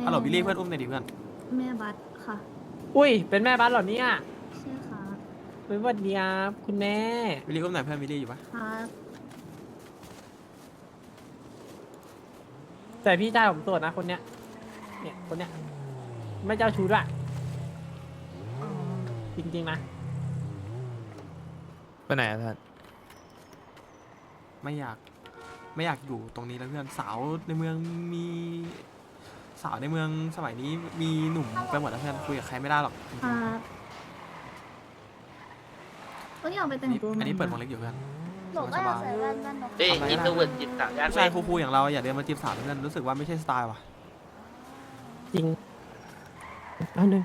แม่ฮัลโหลบิลลี่เพื่อนอุ้มหน่อยดิเพื่อนแม่บัสค่ะ อุ้ย เป็นแม่บ้านเหรอเนี่ยใช่ค่ะเป็นวันดีครับคุณแม่บิลลี่อุ้มหน่อยเพื่อนบิลลี่อยู่ปะครับแต่พี่ชายผมโสดนะคนเนี้ย เนี่ยคนเนี้ย ไม่เจ้าชู้ด้วยอ๋อจริงๆนะ ไปไหนอะท่านไม่อยาก ไม่อยากอยู่ตรงนี้แล้วเพื่อนสาวในเมืองมี สาวในเมืองสมัยนี้มีหนุ่มไปหมดแล้วเพื่อนคุยกับใครไม่ได้หรอกจริงคๆรับก็อยากไปแต่งตัวอันนี้ใหม่เปิดวงเล็กอยู่เพื่อน หนูก็อยากใส่แว่นแว่นนกเอ้ยอินโทรเวิร์ดจิตต่างกันผู้ชายคูลๆอย่างเราอย่าเดินมาจีบสาวเพื่อนรู้สึกว่าไม่ใช่สไตล์ว่ะจริงเอาหนึ่ง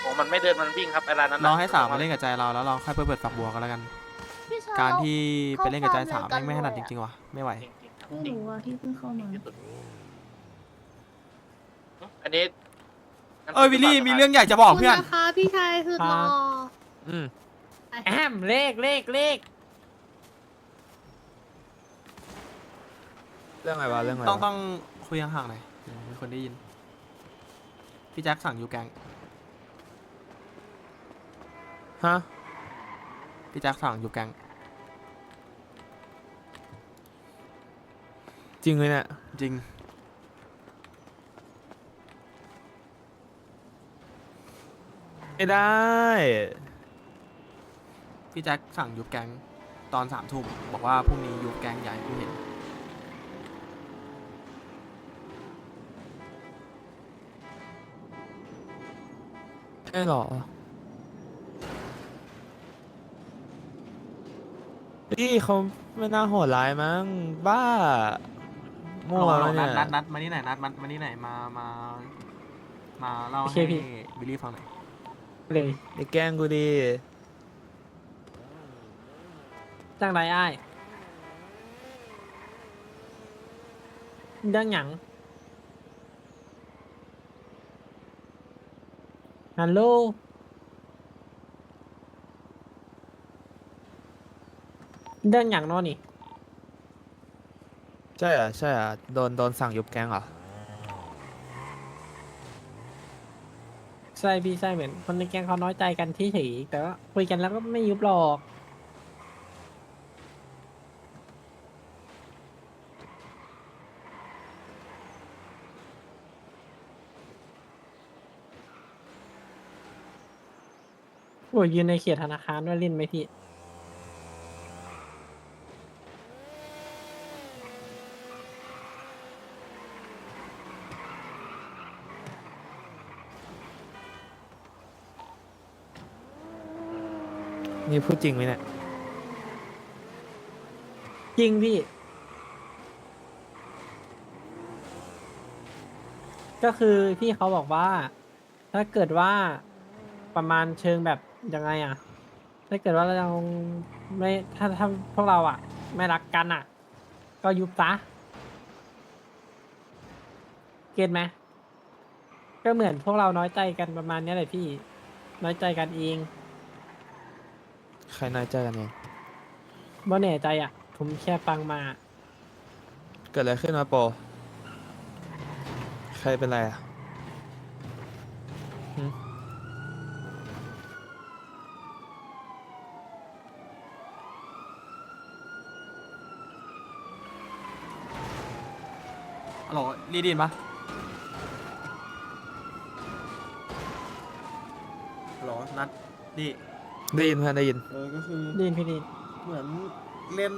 โอ้มันไม่เดินมันวิ่งครับเวลานั้นรอให้สาวมาเล่นกับใจเราแล้วเราค่อยไปเปิดฝักบัวกันแล้วกัน พี่ชายการที่ไปเล่นกับใจสาวเข้าแม่งไม่ถนัดเลยจอะริงๆว่ะไม่ไหวจ ริงๆครับจริงไม่รู้ว่าที่เพิ่งเข้ามาที่สุดอันนี้เอ้ยวิลลี่มีเรื่องอยากจะบอกเพื่อนคุณนะคะพี่ชายสุดหล่ออืมแอมเลขเลขเลขเรื่องอะไรวะเรื่องอะไรต้องวะต้องคุยห่างๆหน่อยเดี๋ยวมีคนได้ยิน พี่แจ็คสั่งยูแกงฮะพี่แจ็คสั่งยูแกง จริงเลยเนี่ยจริง ไม่ได้ พี่แจ็คสั่งยูแกงตอนสามทุ่มบอกว่าพรุ่งนี้ยูแกงใหญ่กูเห็นใช่หรอพี่เขาไม่น่าโหดร้ายมั้งบ้า มั่วลแล้อวงเนี่นัดยนัดนัดมานี่ไหนอยนัดมามานี่ไหนอยมามา มาเล่าโอเคให้พี่ บิลลี่ฟังหน่อยเลยไอ้แกล้งกูดีจ้างไรอ้ายเรื่องหยังฮัลโหลเรื่องหยังเนอนี่ ใช่เหรอะใช่เหรอะโดนโดนสั่งยุบแก๊งเหรอใช่พี่ใช่เหมือนคนในแก๊งเขาน้อยใจกันที่เฉยๆแต่ว่าคุยกันแล้วก็ไม่ยุบหรอก โอ้ยยืนในเขตธนาคารด้วยเล่นไหมพี่ นี่พูดจริงไหมเนี่ย จริงพี่ ก็คือพี่เขาบอกว่า ถ้าเกิดว่าประมาณเชิงแบบยังไงอะถ้าเกิดว่าเราไม่ถ้าถ้าพวกเราอะไม่รักกันอะก็ยุบซะเก็ตไหมก็เหมือนพวกเราน้อยใจกันประมาณเนี้ยแหละพี่ น้อยใจกันเอง ใครน้อยใจกันเองบ่แน่ใจอะ ผมแค่ฟังมา เกิดอะไรขึ้นมาโปใครเป็นไรอะหึฮัลโหลรีไดยินปะฮัลโหลนัดดี ได้ยินเพื่อนได้ยิน เออก็คือดีนพี่ดีนเหมือนเลน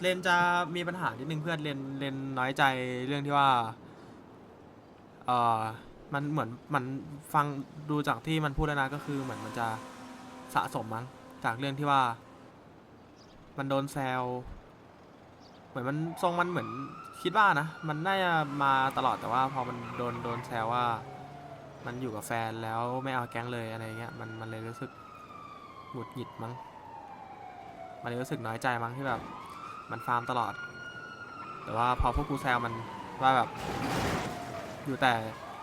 เลนจะมีปัญหานิดนึงเพื่อนเลนเลนน้อยใจเรื่องที่ว่าเออมันเหมือนมันฟังดูจากที่มันพูดแล้วนะก็คือเหมือนมันจะสะสมมั้งจากเรื่องที่ว่า มันโดนแซวเหมือนมันทรงมันเหมือนคิดว่านะมันน่าจะมาตลอดแต่ว่าพอมันโดนโดนแซวว่า มันอยู่กับแฟนแล้วไม่เอาแก๊งเลยอะไรเงี้ยมันมันเลยรู้สึก หงุดหงิดมั้ง มันเลยรู้สึกน้อยใจมั้งที่แบบ มันฟาร์มตลอด แต่ว่าพอพวกกูแซวมันว่าแบบ อยู่แต่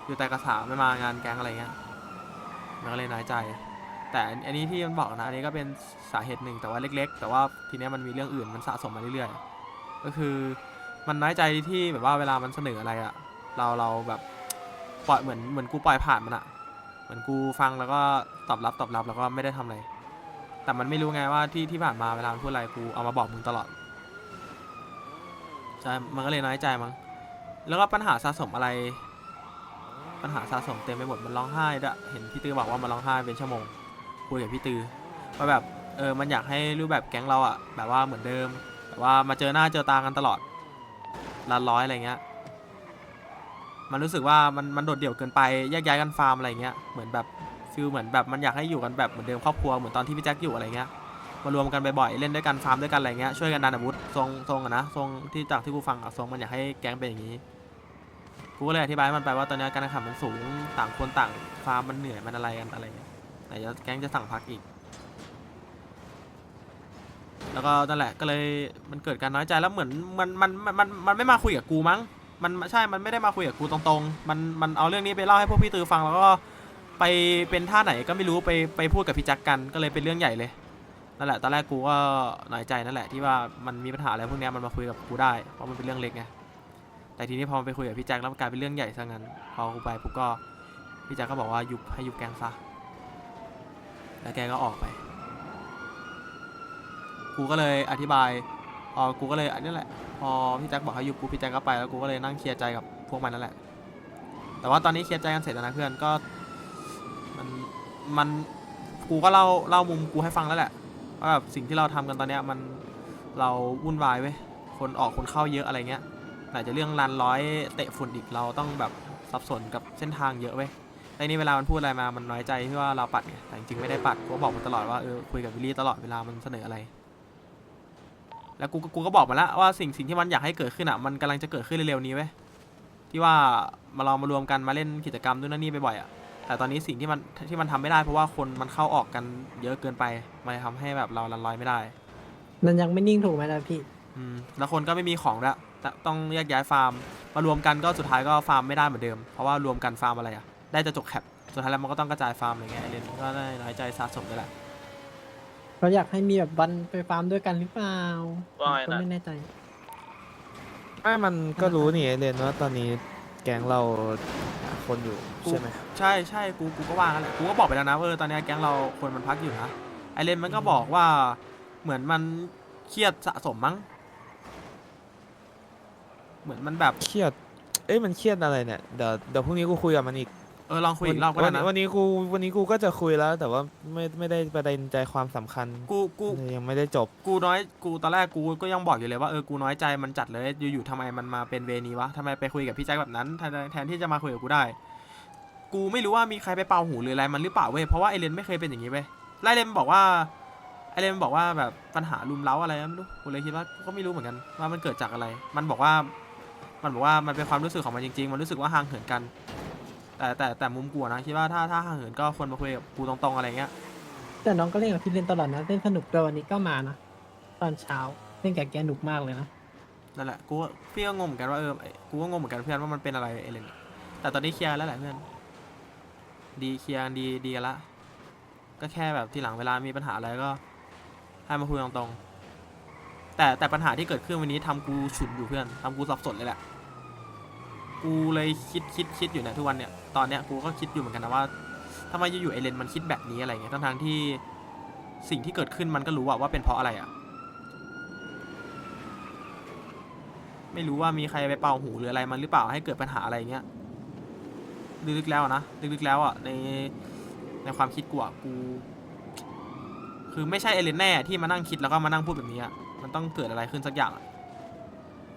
อยู่แต่กระสาไม่มางานแก๊งอะไรเงี้ย มันก็เลยน้อยใจ แต่อันอันนี้ที่มันบอกนะ อันนี้ก็เป็นสาเหตุหนึ่งแต่ว่าเล็ก ๆ แต่ว่าทีเนี้ยมันมีเรื่องอื่นมันสะสมมาเรื่อยๆ ก็คือมันน้อยใจที่แบบว่าเวลามันเสนออะไรอะเราเราแบบปล่อยเหมือนเหมือนกูปล่อยผ่านมันอะเหมือนกูฟังแล้วก็ตอบรับตอบรับแล้วก็ไม่ได้ทำอะไร แต่มันไม่รู้ไงว่าที่ที่ผ่านมาเวลามันพูดอะไรกูเอามาบอกมึงตลอดใช่มันก็เลยน้อยใจมั้งแล้วก็ปัญหาสะสมอะไร ปัญหาสะสมเต็มไปหมดมันร้องไห้ด้วยเห็นพี่ตือบอกว่ามันร้องไห้เป็นชั่วโมงคุยกับพี่ตือว่าแบบเออมันอยากให้รูปแบบแก๊งเราอะแบบว่าเหมือนเดิม แต่ว่ามาเจอหน้าเจอตากันตลอดรันร้อยอะไรเงี้ยมันรู้สึกว่ามันมันโดดเดี่ยวเกินไปแยกย้ายกันฟาร์มอะไรเงี้ยเหมือนแบบ ฟิลเหมือนแบบมันอยากให้อยู่กันแบบเหมือนเดิมครอบครัวเหมือนตอนที่พี่แจ็คอยู่อะไรเงี้ยมารวมกันบ่อยๆเล่นด้วยกันฟาร์มด้วยกันอะไรเงี้ยช่วยกันดันอาวุธทรงทรงอะนะทรงที่จากที่กูฟังอะทรงมันอยากให้แก๊งเป็นอย่างนี้กูก็เลยอธิบายมันไปว่าตอนนี้การแข่งขันมันสูงต่างคนต่างฟาร์มมันเหนื่อยมันอะไรกันอะไรเงี้ยไหนจะแก๊งจะสั่งพักอีก แล้วก็นั่นแหละก็เลยมันเกิดการน้อยใจแล้วเหมือนมันมันมันมันมันไม่มาคุยกับกูมั้งมันใช่ มันไม่ได้มาคุยกับกูตรงๆ มันมันเอาเรื่องนี้ไปเล่าให้พวกพี่ตือฟังแล้วก็ ไปเป็นท่าไหนก็ไม่รู้ไปไปพูดกับพี่แจ็คกันก็เลยเป็นเรื่องใหญ่เลยนั่นแหละตอนแรกกูก็น้อยใจนั่นแหละที่ว่ามันมีปัญหาอะไรพวกนี้มันมาคุยกับกูได้เพราะมันเป็นเรื่องเล็กไงแต่ทีนี้พอมันไปคุยกับพี่แจ็คแล้วมันกลายเป็นเรื่องใหญ่ซะงั้นพอกูไปปุ๊บก็พี่แจ็คก็บอกว่ายุบให้ยุบแกงซะแล้วแกก็ออกไป กูก็เลยอธิบายพอกูก็เลยอันนี้แหละ พอพี่แจ็คบอกให้หยุบกูพี่แจ็คก็ไปแล้วกูก็เลยนั่งเคลียร์ใจกับพวกมันนั่นแหละ แต่ว่าตอนนี้เคลียร์ใจกันเสร็จแล้วนะเพื่อนก็ มันกูก็เล่าเล่ามุมกูให้ฟังแล้วแหละว่าแบบสิ่งที่เราทำกันตอนเนี้ยมันเราวุ่นวายเว้ยคนออกคนเข้าเยอะอะไรเงี้ยไหนจะเรื่องรันร้อยเตะฝุ่นอีกเราต้องแบบสับสนกับเส้นทางเยอะเว้ยแต่นี่เวลามันพูดอะไรมา มันน้อยใจที่ว่าเราปัดไงแต่จริงๆไม่ได้ปัดกูบอกมันตลอดว่าเออคุยกับวิลลี่ตลอดเวลามันเสนออะไร แล้วกูกูก็บอกมันแล้วว่าสิ่งสิ่งที่มันอยากให้เกิดขึ้นอะมันกำลังจะเกิดขึ้นเร็วๆนี้เว้ยที่ว่ามาลองมารวมกันมาเล่นกิจกรรมนู่นนั่นนี่บ่อยๆอะ แต่ตอนนี้สิ่งที่มันที่มันทำไม่ได้เพราะว่าคนมันเข้าออกกันเยอะเกินไป มันเลยทำให้แบบเรารันร้อยไม่ได้ มันยังไม่นิ่งถูกไหมล่ะพี่ อืม แล้วคนก็ไม่มีของแล้วแต่ต้องแยกย้ายฟาร์ม มารวมกันก็สุดท้ายก็ฟาร์มไม่ได้เหมือนเดิม เพราะว่ารวมกันฟาร์มอะไรอะได้จะจกแคป สุดท้ายแล้วมันก็ต้องกระจายฟาร์มอะไรเงี้ยไอเลนก็ได้น้อยใจสะสมด้วยแหละเราอยากให้มีแบบวันไปฟาร์มด้วยกันหรือเปล่าว่าไงก็นะไม่แน่ใจไม่มันก็รู้นี่เรนว่าตอนนี้แก๊งเราหา คนอยู่ใช่ไหมใช่ใช่กูกูก็ว่างั้นแหละกูก็บอกไปแล้วนะว่าเออตอนนี้แก๊งเราคนมันพักอยู่นะไอเลนมันก็บอกว่าเหมือนมันเครียดสะสมมั้ง เหมือนมันแบบ เครียด เอ้ยมันเครียดอะไรเนี่ย เดี๋ยวเดี๋ยวพรุ่งนี้กูคุยกับมันอีก เออลองคุยอีกรอบก็วัได้นนะ วันนี้กูวันนี้กูก็จะคุยแล้ว แต่ว่าไม่ไม่ได้ประเด็นใจความสำคัญกูกูเลยยังไม่ได้จบ กูน้อยกูตอนแรกกูก็ยังบอกอยู่เลยว่าเออกูน้อยใจมันจัดเลยอยู่ๆทำไมมันมาเป็นเวนี้วะทำไมไปคุยกับพี่แจ็คแบบนั้นแทนแทนที่จะมาคุยกับกูได้ กูไม่รู้ว่ามีใครไปเป่าหูหรืออะไรมันหรือเปล่าเว้ยเพราะว่าไอเลนไม่เคยเป็นอย่างนี้เว้ยไลเลนบอกว่าไอเลนบอกว่าแบบปัญหารุมเร้าอะไรไม่รู้กูเลยคิดว่าก็ไม่รู้เหมือนกันว่ามันเกิดจากอะไร มันบอกว่า มันบอกว่ามันเป็นความรู้สึกของมันจริงๆ มันรู้สึกว่าห่างเหินกัน แต่แต่แต่มุมกูอะนะคิดว่าถ้าถ้าห่างเหินก็ควรมาคุยกับกูตรงๆอะไรเงี้ยแต่น้องก็เล่นกับพี่เล่นตลอดนะเล่นสนุกด้วยวันนี้ก็มานะตอนเช้าเล่นกับแกหนุกมากเลยนะนั่นแหละกูก็พี่ก็งงเหมือนกันว่าเออไอ้กูก็งงเหมือนกันเพื่อนว่ามันเป็นอะไรไอเลนแต่ตอนนี้เคลียร์กันแล้วแหละเพื่อนดีเคลียร์กันดีดีกันละก็แค่แบบทีหลังเวลามีปัญหาอะไรก็ให้มาคุยตรงๆแต่แต่ปัญหาที่เกิดขึ้นวันนี้ทำกูฉุนอยู่เพื่อนทำกูสับสนเลยแหละ กูเลยคิดคิดคิดอยู่เนี่ยทุกวันเนี่ยตอนเนี้ยกูก็คิดอยู่เหมือนกันนะว่าทำไมอยู่ๆไอเลนมันคิดแบบนี้อะไรเงี้ยทั้งๆที่สิ่งที่เกิดขึ้นมันก็รู้อะว่าเป็นเพราะอะไรอะไม่รู้ว่ามีใครไปเป่าหูหรืออะไรมันหรือเปล่าให้เกิดปัญหาอะไรเงี้ยลึกๆแล้วอะนะลึกๆแล้วอะในในความคิดกูอะกู คือไม่ใช่เอเลนแน่ที่มานั่งคิดแล้วก็มานั่งพูดแบบนี้อะมันต้องเกิดอะไรขึ้นสักอย่างอะ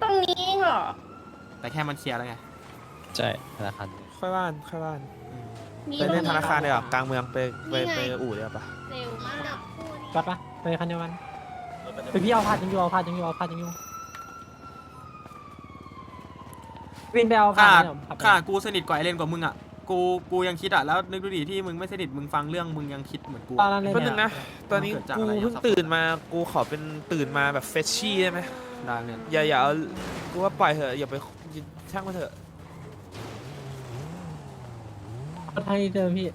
ตรงนี้เหรอแต่แค่มันเคลียร์แล้วไง ใช่ธนาคารค่อยว่านค่อยว่านอืมมีไปเล่นธนาคารตงเดี๋ยวากลางเมืองไปไปนี่ไงไปอู่เดี๋ยวาปะเร็วมากพูดก็ปะไปคันเดียวกันไปพี่เอาพาดยังอยู่เอาพาดยังอยู่เอาพาดยังอยู่วินไปเอาพาขาดดเดี๋ยวขับไปขาดกูสนิทกว่าไอเลนกว่ามึงอะกูกูยังคิดอะแล้วนึกดูดิที่มึงไม่สนิทมึงฟังเรื่องมึงยังคิดเหมือนกูตอนนั้นเลยแป๊บนึงนะตอนนี้มันเกิดจากกูอะไรอะเพิ่งครับตื่นมากูขอเป็นตื่นมาแบบเฟชชี่ได้ไหมได้เนี่ยอย่าอย่าเอากูว่าปล่อยเถอะอย่าไปช่างมันเถอะ ไทยเจอพี่